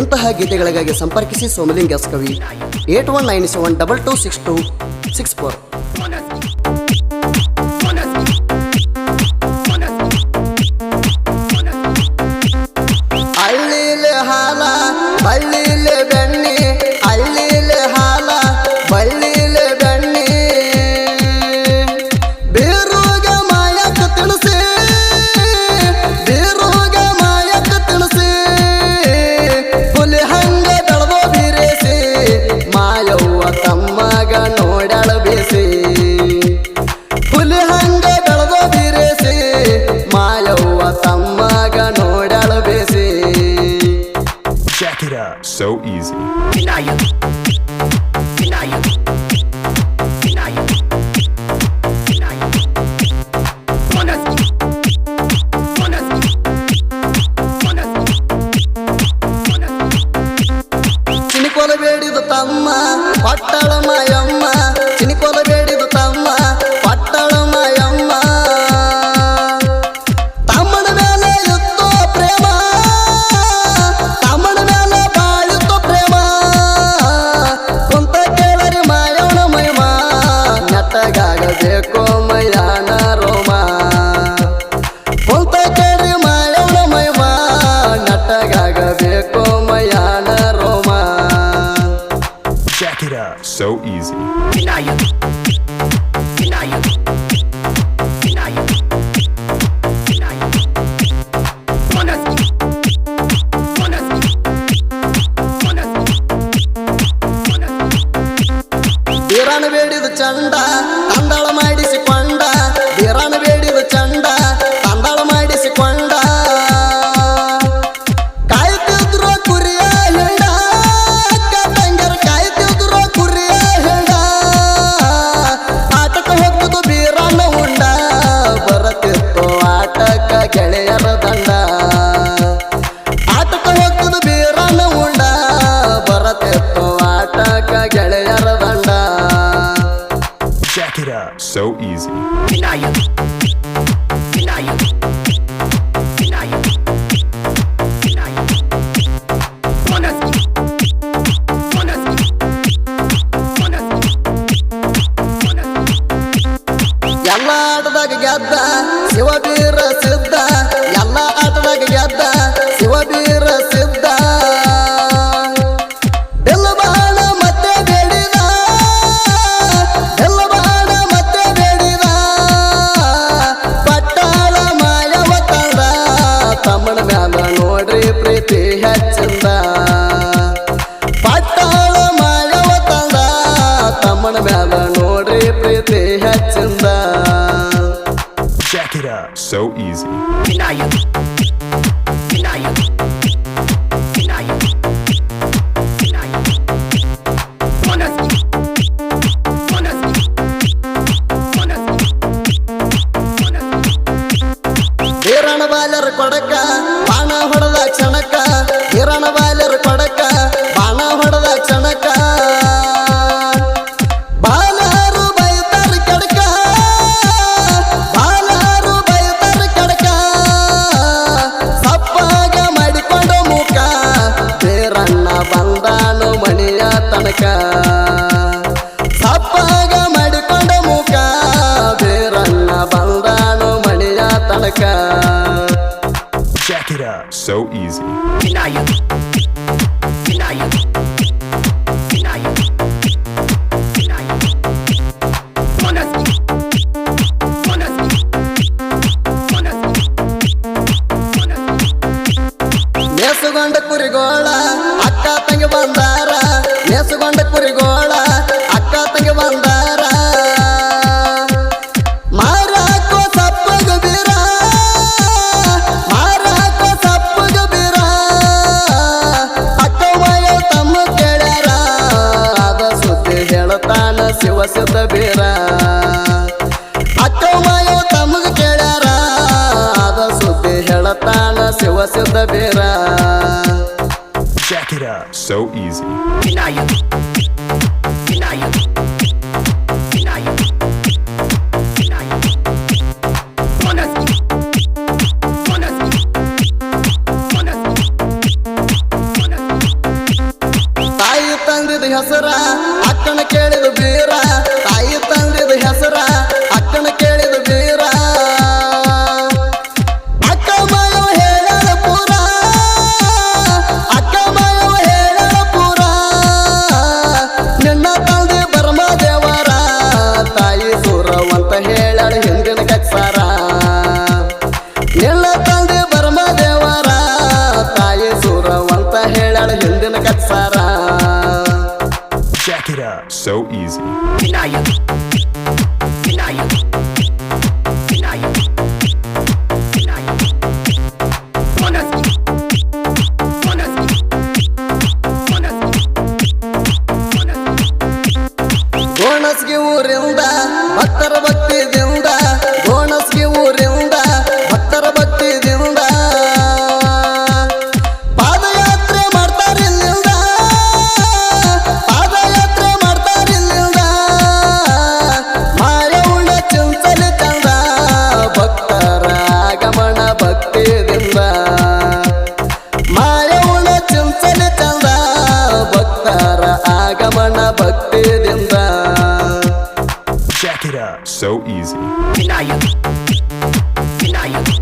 ಇಂತಹ ಗೀತೆಗಳಿಗಾಗಿ ಸಂಪರ್ಕಿಸಿ Somalinga S Kavi eight one nine seven double two six two six four ಹಳ್ಳಿ so easy. காண வேண்டியது Shanda. தண்டாளமா so easy. Yalla da gaba, sewa bir assim, ನೋಡ್ರಿ ಪ್ರೀತಿ ಹೆಚ್ಚಂದ. ಪಟ್ಟಾಳ ಮಾಯವ ತಂದ ತಮ್ಮನ ಮ್ಯಾಲ ನೋಡ್ರಿ ಪ್ರೀತಿ ಹೆಚ್ಚಂದ. So ಈಸಿ ಕಿರಣ ಬಾಲರ್ ಕೊಡಕ ಬಾಣ ಹೊಡೆದ Check it up. So easy. ಮಾಡ್ಯಾರ ಶಿವ ಸಿದ್ಧ ಬೀರ ಅಕ್ಕವ್ವ ತಮಗ ಕೇಳ್ಯಾರ ಅದ ಸುದ್ದಿ ಹೇಳತಾನ ಶಿವ ಸಿದ್ಧ ಬೀರ Check it out. So easy. Vinayak. Vinayak. Vinayak. Vinayak. Monaski. Monaski. Monaski. Monaski. ತಾಯಿ ತಂದಿದ ಹೆಸರ So easy. Pinayag Pinayag